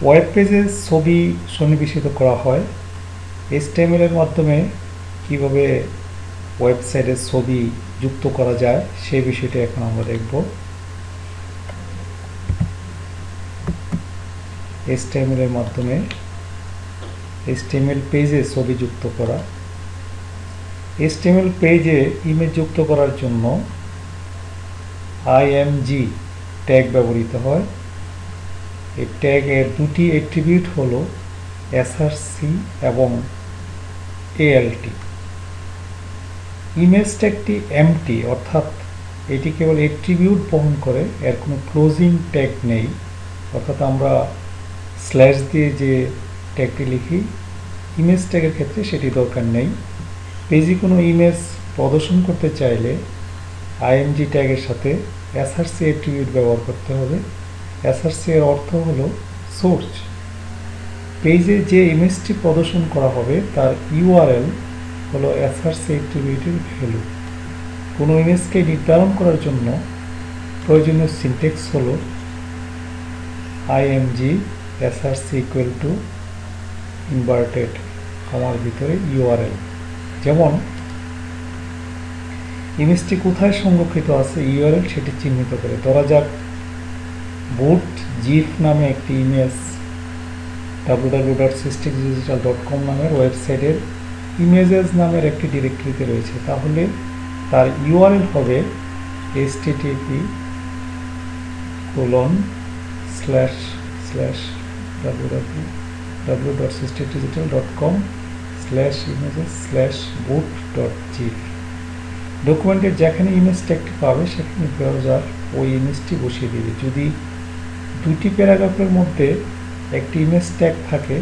Web পেজে ছবি সন্নিবেশিত করা হয় এর মাধ্যমে কীভাবে ওয়েবসাইটে ছবি যুক্ত করা যায় সেই বিষয়টি এখন আমরা দেখব। এর মাধ্যমে HTML পেজে ছবি যুক্ত করা। HTML পেজে ইমেজ যুক্ত করার জন্য আইএমজি ট্যাগ ব্যবহৃত হয়। এই ট্যাগের দুটি অ্যাট্রিবিউট হলো এসআরসি এবং এএলটি ইমেজ ট্যাগটি এমটি অর্থাৎ এটি কেবল অ্যাট্রিবিউট বহন করে, এর কোনো ক্লোজিং ট্যাগ নেই। অর্থাৎ আমরা স্ল্যাশ দিয়ে যে ট্যাগটি লিখি ইমেজ ট্যাগের ক্ষেত্রে সেটি দরকার নেই। পেজে কোনো ইমেজ প্রদর্শন করতে চাইলে আইএমজি ট্যাগের সাথে এসআরসি অ্যাট্রিবিউট ব্যবহার করতে হবে। এসআরসি এর অর্থ হলো সোর্স পেজে যে ইমেজটি প্রদর্শন করা হবে, তার ইউআরএল হলো এসআরসি অ্যাট্রিবিউটের ভ্যালু কোনো ইমেজকে নির্ধারণ করার জন্য প্রয়োজনীয় সিনটেক্স হলো IMG SRC equal to inverted কমার ভিতরে ইউআরএল যেমন ইমেজটি কোথায় সংরক্ষিত আছে ইউআরএল সেটি চিহ্নিত করে। ধরা যাক বুট জিফ নামে একটি image W dot systech digital dot com নামের ওয়েবসাইটের ইমেজেস নামের একটি ডিরেক্টরিতে রয়েছে। তাহলে তার ইউআরএল হবে HTTP colon slash slash W W W dot systech digital dot com slash images slash boot dot GIF ডকুমেন্টের যেখানে ইমেজ একটি পাবে, সেখানে ব্রাউজার ওই ইমেজটি বসিয়ে দেবে। যদি দুটি প্যারাগ্রাফের মধ্যে একটি ইমেজ ট্যাগ থাকে,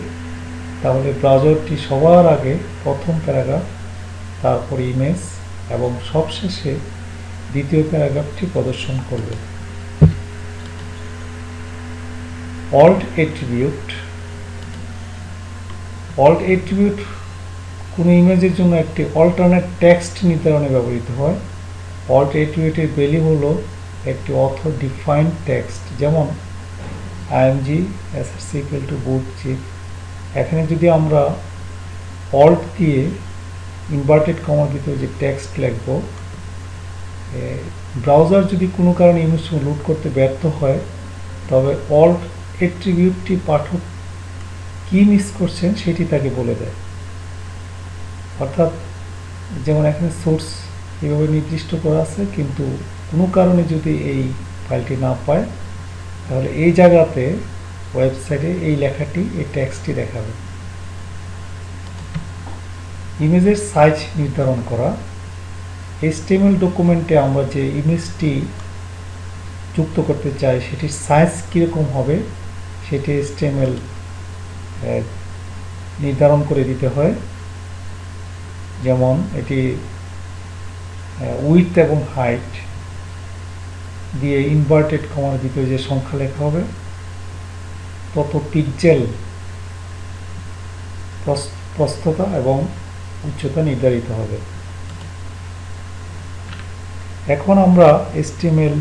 তাহলে ব্রাউজারটি সবার আগে প্রথম প্যারাগ্রাফ, তারপর ইমেজ এবং সবশেষে দ্বিতীয় প্যারাগ্রাফটি প্রদর্শন করবে। অল্ট এট্রিবিউট অল্ট এট্রিবিউট কোনো ইমেজের জন্য একটি অল্টারনেট টেক্সট নির্ধারণে ব্যবহৃত হয়। অল্ট এট্রিবিউটের ভ্যালু হলো একটি অথর ডিফাইন্ড টেক্সট যেমন IMG SRC equal to boot chip এখানে যদি আমরা অল্ট দিয়ে ইনভার্টেড কমার ভিতরে যে টেক্সট লিখব ব্রাউজার যদি কোনো কারণে ইমেজ লোড করতে ব্যর্থ হয়, তবে অল্ট এট্রিবিউটটি পাঠক কী মিস করছেন সেটি তাকে বলে দেয়। অর্থাৎ যেমন এখানে সোর্স এভাবে নির্দিষ্ট করা আছে, কিন্তু কোনো কারণে যদি এই ফাইলটি না পায় তাহলে এই জায়গাতে ওয়েবসাইটে এই লেখাটি, এই ট্যাক্সটি দেখাবে। ইমেজের সাইজ নির্ধারণ করা। এসটিএমএল ডকুমেন্টে আমরা যে ইমেজটি যুক্ত করতে চাই, সেটির সাইজ কীরকম হবে, সেটি এসটিএমএল নির্ধারণ করে দিতে হয়। যেমন এটি উইথ এবং হাইট দিয়ে ইনভার্টেড কমার ভিতরে যে সংখ্যা লেখা হবে, তত পিকজেল প্রস্থতা এবং উচ্চতা নির্ধারিত হবে। এখন আমরা এসটিএমএল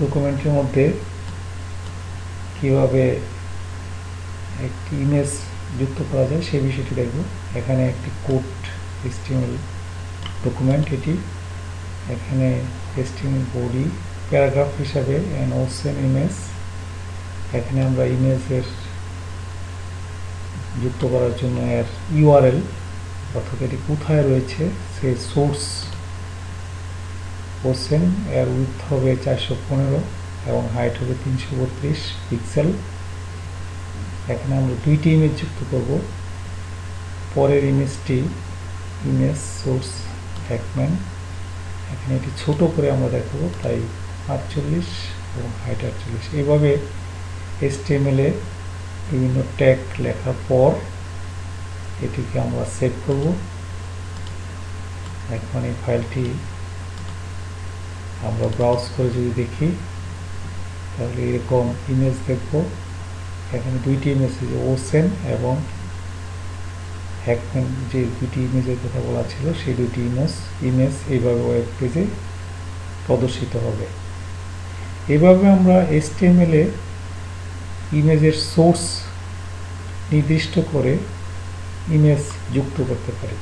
ডকুমেন্টের মধ্যে কীভাবে একটি ইমেজ যুক্ত করা যায় সেই বিষয়টি দেখব। এখানে একটি কোড এসটিএমএল ডকুমেন্ট এটি এখানে এসটিএমএল বডি প্যারাগ্রাফ হিসাবে অ্যান ওসেন ইমেজ এখানে আমরা ইমেজের যুক্ত করার জন্য এর ইউআরএল অর্থাৎ এটি কোথায় রয়েছে, সে সোর্স ওসেন এর উইথ হবে চারশো পনেরো এবং হাইট হবে তিনশো বত্রিশ পিক্সেল এখানে আমরা দুইটি ইমেজ যুক্ত করব। পরের ইমেজটি ইমেজ সোর্স হ্যাকম্যান এখানে এটি ছোট করে আমরা দেখাবো তাই আটচল্লিশ এবং হাইট আটচল্লিশ। এইভাবে এসটিএমএলে বিভিন্ন ট্যাগ লেখার পর এটিকে আমরা সেভ করব। এখন এই ফাইলটি আমরা ব্রাউজ করে যদি দেখি, তাহলে এরকম ইমেজ দেখব। এখানে দুইটি ইমেজ ওসেন এবং হ্যাকম্যান যে দুটি ইমেজের কথা বলা ছিল, সেই দুটি ইমেজ ইমেজ এইভাবে ওয়েব পেজে প্রদর্শিত হবে। এভাবে আমরা এসটিএমএলে ইমেজের সোর্স নির্দিষ্ট করে ইমেজ যুক্ত করতে পারি।